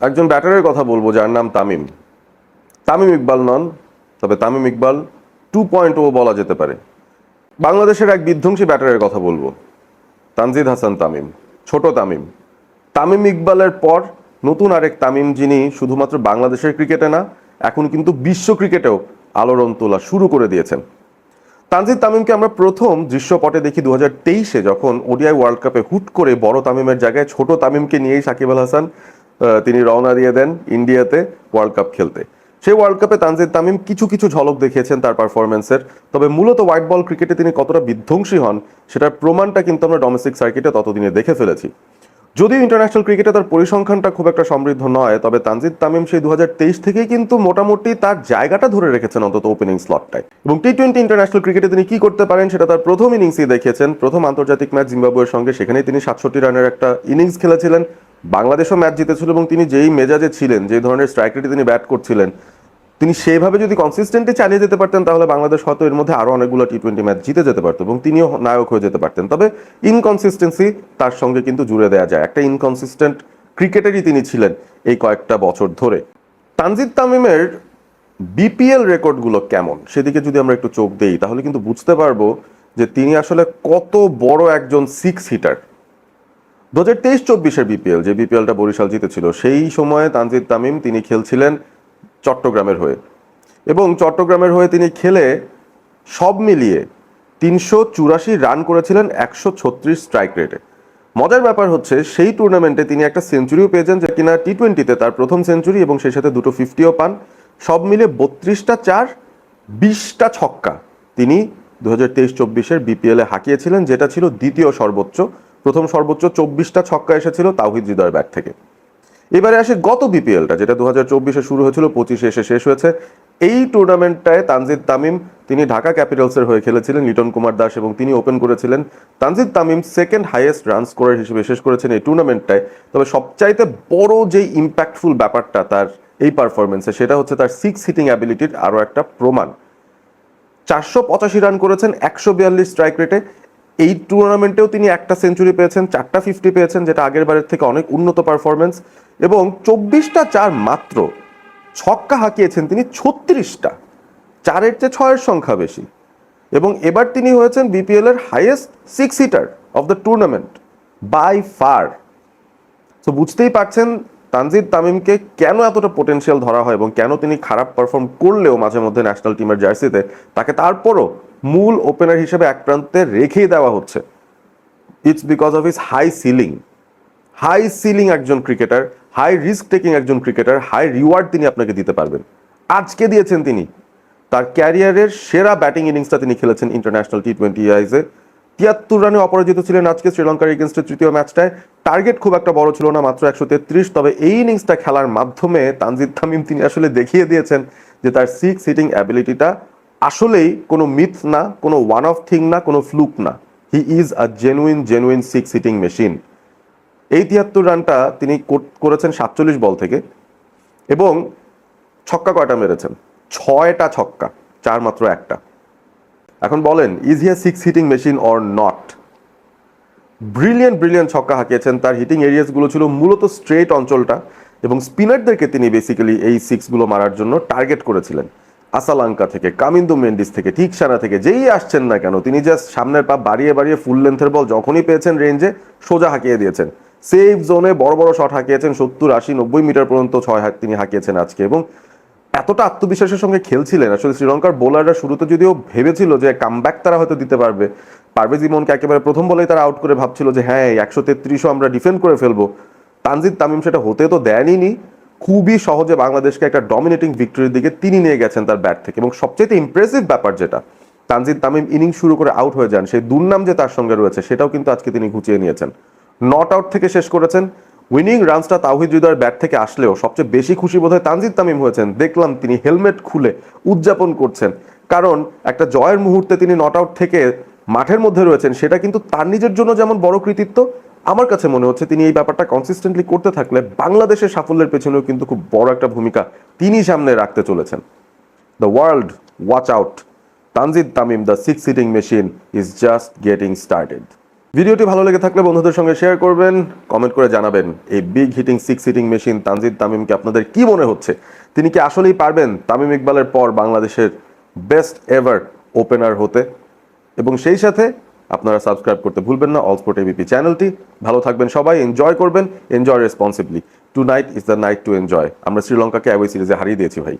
একজন ব্যাটারের কথা বলব যার নাম তামিম। তামিম ইকবাল নন, তবে তামিম ইকবাল টু পয়েন্ট ও বলা যেতে পারে। বাংলাদেশের এক বিধ্বংসী ব্যাটারের কথা বলব। তানজিদ হাসান তামিম, ছোট তামিম। তামিম ইকবালের পর নতুন আরেক তামিম যিনি শুধুমাত্র বাংলাদেশের ক্রিকেটে না, এখন কিন্তু বিশ্ব ক্রিকেটেও আলোড়ন তোলা শুরু করে দিয়েছেন। তানজিদ তামিমকে আমরা প্রথম দৃশ্যপটে দেখি দু হাজার তেইশে, যখন ওডিআই ওয়ার্ল্ড কাপে হুট করে বড় তামিমের জায়গায় ছোট তামিমকে নিয়েই সাকিব আল হাসান তিনি রওনা দিয়ে দেন ইন্ডিয়াতে ওয়ার্ল্ড কাপ খেলতে। সেই ওয়ার্ল্ড কাপে তানজিদ তামিম কিছু কিছু ঝলক দেখিয়েছেন তার পারফরমেন্সের তবে মূলত হোয়াইট বল ক্রিকেটে তিনি কতটা বিধ্বংসী হন, সেটার প্রমাণটা কিন্তু আমরা ডোমেস্টিক সার্কিটে ততদিনে দেখে ফেলেছি। যদিও ইন্টারন্যাশনাল ক্রিকেটে তার পরিসংখ্যানটা খুব একটা সমৃদ্ধ নয়, তবে তানজিদ তামিম সেই দু হাজার তেইশ থেকেই কিন্তু মোটামুটি তার জায়গাটা ধরে রেখেছেন অন্তত ওপেনিং স্লটটায় এবং টি টোয়েন্টি ইন্টারন্যাশনাল ক্রিকেটে তিনি কি করতে পারেন, সেটা তার প্রথম ইনিংসেই দেখিয়েছেন। প্রথম আন্তর্জাতিক ম্যাচ জিম্বাবুয়ের সঙ্গে সেখানেই তিনি সাতষট্টি রানের একটা ইনিংস খেলেছিলেন। বাংলাদেশও ম্যাচ জিতেছিল এবং তিনি যেই মেজাজে ছিলেন যে ধরনের স্ট্রাইক রেটে তিনি ব্যাট করছিলেন, তিনি সেইভাবে যদি কনসিস্টেন্টলি চালিয়ে যেতে পারতেন, তাহলে বাংলাদেশ হয়তো এর মধ্যে আরও অনেকগুলো টি টোয়েন্টি ম্যাচ জিতে যেতে পারতো এবং তিনিও নায়ক হয়ে যেতে পারতেন। তবে ইনকনসিস্টেন্সি তার সঙ্গে কিন্তু জুড়ে দেওয়া যায়। একটা ইনকনসিস্টেন্ট ক্রিকেটারই তিনি ছিলেন এই কয়েকটা বছর ধরে। তানজিদ তামিমের বিপিএল রেকর্ডগুলো কেমন? সেদিকে যদি আমরা একটু চোখ দেই, তাহলে কিন্তু বুঝতে পারব যে তিনি আসলে কত বড় একজন সিক্স হিটার দু হাজার তেইশ চব্বিশের বিপিএল যে বিপিএলটা বরিশাল জিতেছিল, সেই সময়ে তানজিদ তামিম তিনি খেলছিলেন চট্টগ্রামের হয়ে। এবং চট্টগ্রামের হয়ে তিনি খেলে সব মিলিয়ে তিনশো চুরাশি রান করেছিলেন একশো ছত্রিশ স্ট্রাইক রেটে মজার ব্যাপার হচ্ছে, সেই টুর্নামেন্টে তিনি একটা সেঞ্চুরিও পেয়েছেন যে কিনা টি টোয়েন্টিতে তার প্রথম সেঞ্চুরি এবং সেই সাথে দুটো ফিফটিও পান। সব মিলে বত্রিশটা চার, বিশটা ছক্কা তিনি দু হাজার তেইশ চব্বিশের বিপিএলে হাঁকিয়েছিলেন, যেটা ছিল দ্বিতীয় সর্বোচ্চ। প্রথম সর্বোচ্চ চব্বিশটা ছক্কা এসেছিল তাওহিদ হৃদয়ের ব্যাট থেকে। এবারে আসে গত বিপিএলটা, যেটা দু হাজার চব্বিশে শুরু হয়েছিল, পঁচিশে এসে শেষ হয়েছে। এই টুর্নামেন্টটায় তানজিদ তামিম, তিনি ঢাকা ক্যাপিটালসের হয়ে খেলেছিলেন, লিটন কুমার দাস এবং তিনি ওপেন করেছিলেন। Tanzid Tamim second highest run scorer হিসেবে শেষ করেছেন এই টুর্নামেন্টটায় তবে সবচাইতে বড় যেই ইম্প্যাক্টফুল ব্যাপারটা তার এই পারফরমেন্সে সেটা হচ্ছে তার সিক্স হিটিং অ্যাবিলিটির আরও একটা প্রমাণ। চারশো পঁচাশি রান করেছেন, একশো বিয়াল্লিশ স্ট্রাইক রেটে এই টুর্নামেন্টেও তিনি একটা সেঞ্চুরি পেয়েছেন, চারটা ফিফটি পেয়েছেন, যেটা আগের বারের থেকে অনেক উন্নত পারফরমেন্স এবং চব্বিশটা চার মাত্র ছক্কা হাঁকিয়েছেন তিনি ছত্রিশটা, চারের চেয়ে ছয়ের সংখ্যা বেশি। এবং এবার তিনি হয়েছেন বিপিএল এর highest six hitter of the tournament by far তো বুঝতেই পারছেন তানজিদ তামিমকে কেন এতটা পোটেনশিয়াল ধরা হয় এবং কেন তিনি খারাপ পারফর্ম করলেও মাঝে মধ্যে ন্যাশনাল টিমের জার্সিতে তাকে তারপরও মূল ওপেনার হিসেবে এক প্রান্তে রেখেই দেওয়া হচ্ছে। It's because of his high ceiling high ceiling একজন ক্রিকেটার হাই রিস্ক টেকিং একজন ক্রিকেটার হাই রিওয়ার্ড তিনি আপনাকে দিতে পারবেন। আজকে দিয়েছেন তিনি। তার ক্যারিয়ারের সেরা ব্যাটিং ইনিংসটা তিনি খেলেছেন ইন্টারন্যাশনাল টি টোয়েন্টি আইজে তিয়াত্তর রানে অপরাজিত ছিলেন আজকে শ্রীলঙ্কার এগেনস্টের তৃতীয় ম্যাচটায় টার্গেট খুব একটা বড় ছিল না, মাত্র একশো তেত্রিশ। তবে এই ইনিংসটা খেলার মাধ্যমে তানজিদ তামিম তিনি আসলে দেখিয়ে দিয়েছেন যে তার সিক্স হিটিং অ্যাবিলিটিটা আসলেই কোনো মিথ না, কোনো ওয়ান অফ থিং না, কোনো ফ্লুক না। He is a genuine genuine six hitting machine এই তিয়াত্তর রানটা তিনি কর- করেছেন সাতচল্লিশ বল থেকে এবং ছক্কা কয়টা মেরেছেন? ছয়টা ছক্কা, চার মাত্র একটা। এখন বলেন is he a six hitting machine or not brilliant brilliant ছক্কা হাঁকিয়েছেন। তার হিটিং এরিয়াসগুলো ছিল মূলত স্ট্রেট অঞ্চলটা এবং স্পিনারদেরকে তিনি বেসিক্যালি এই সিক্সগুলো মারার জন্য টার্গেট করেছিলেন। আসালাঙ্কা থেকে, কামিন্দু মেন্ডিস থেকে, ঠিক সারা থেকে, যেই আসছেন না কেন, তিনি জাস্ট সামনের পা বাড়িয়ে বাড়িয়ে ফুল লেন্থের বল যখনই পেয়েছেন রেঞ্জে সোজা হাঁকিয়ে দিয়েছেন। সেফ জোনে বড় বড় শট হাঁকিয়েছেন সত্তর, আশি, নব্বই মিটার পর্যন্ত ছয় হাত তিনি হাঁকিয়েছেন আজকে এবং এতটা আত্মবিশ্বাসের সঙ্গে খেলছিলেন। আসলে শ্রীলঙ্কার বোলাররা শুরুতে যদিও ভেবেছিল যে কামব্যাক তারা হয়তো দিতে পারবে, পারভেজ ইমনকে একেবারে প্রথম বলেই তারা আউট করে ভাবছিল যে হ্যাঁ একশো তেত্রিশও আমরা ডিফেন্ড করে ফেলব। তানজিদ তামিম সেটা হতে তো দেয়নি খুবই সহজে বাংলাদেশকে একটা ডমিনেটিং ভিক্টরির দিকে তিনি নিয়ে গেছেন তার ব্যাট থেকে। এবং সবচেয়ে ইমপ্রেসিভ ব্যাপার যেটা, তানজিদ তামিম ইনিংস শুরু করে আউট হয়ে যান, সেই দুর্নাম যে তার সঙ্গে রয়েছে, সেটাও কিন্তু আজকে তিনি ঘুচিয়ে নিয়েছেন। নট আউট থেকে শেষ করেছেন উইনিং রানসটা তাওহিদ হৃদয়ের ব্যাট থেকে আসলেও সবচেয়ে বেশি খুশি বোধহয় তানজিদ তামিম হয়েছেন। দেখলাম তিনি হেলমেট খুলে উদযাপন করছেন। কারণ একটা জয়ের মুহূর্তে তিনি নট আউট থেকে মাঠের মধ্যে রয়েছেন, সেটা কিন্তু তার নিজের জন্য যেমন বড় কৃতিত্ব আমার কাছে মনে হচ্ছে তিনি এই ব্যাপারটা কনসিস্টেন্টলি করতে থাকলে বাংলাদেশের সাফল্যের পেছনেও কিন্তু খুব বড় একটা ভূমিকা তিনি সামনে রাখতে চলেছেন। The world watch out Tanzid Tamim the six sitting machine is just getting started ভিডিওটি ভালো লেগে থাকলে বন্ধুদের সঙ্গে শেয়ার করবেন কমেন্ট করে জানাবেন এই big hitting six hitting machine Tanzid তামিমকে আপনাদের কি মনে হচ্ছে? তিনি কি আসলেই পারবেন তামিম ইকবালের পর বাংলাদেশের বেস্ট এভার ওপেনার হতে? এবং সেই সাথে আপনারা সাবস্ক্রাইব করতে ভুলবেন না অল স্পোর্ট এবিপি চ্যানেলটি। ভালো থাকবেন সবাই এনজয় করবেন enjoy responsibly tonight is the night to enjoy আমরা শ্রীলঙ্কাকে অ্যাওয়ে সিরিজে হারিয়ে দিয়েছি ভাই।